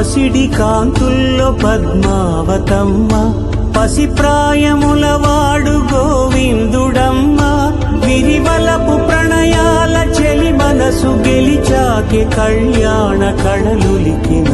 పసిడి కాంతుల్లో పద్మావతమ్మ పసి ప్రాయముల వాడు గోవిందుడమ్మ. విరివలపు ప్రణయాల చెలి మనసు గెలిచాకే కళ్యాణ కళలులికినాడమ్మ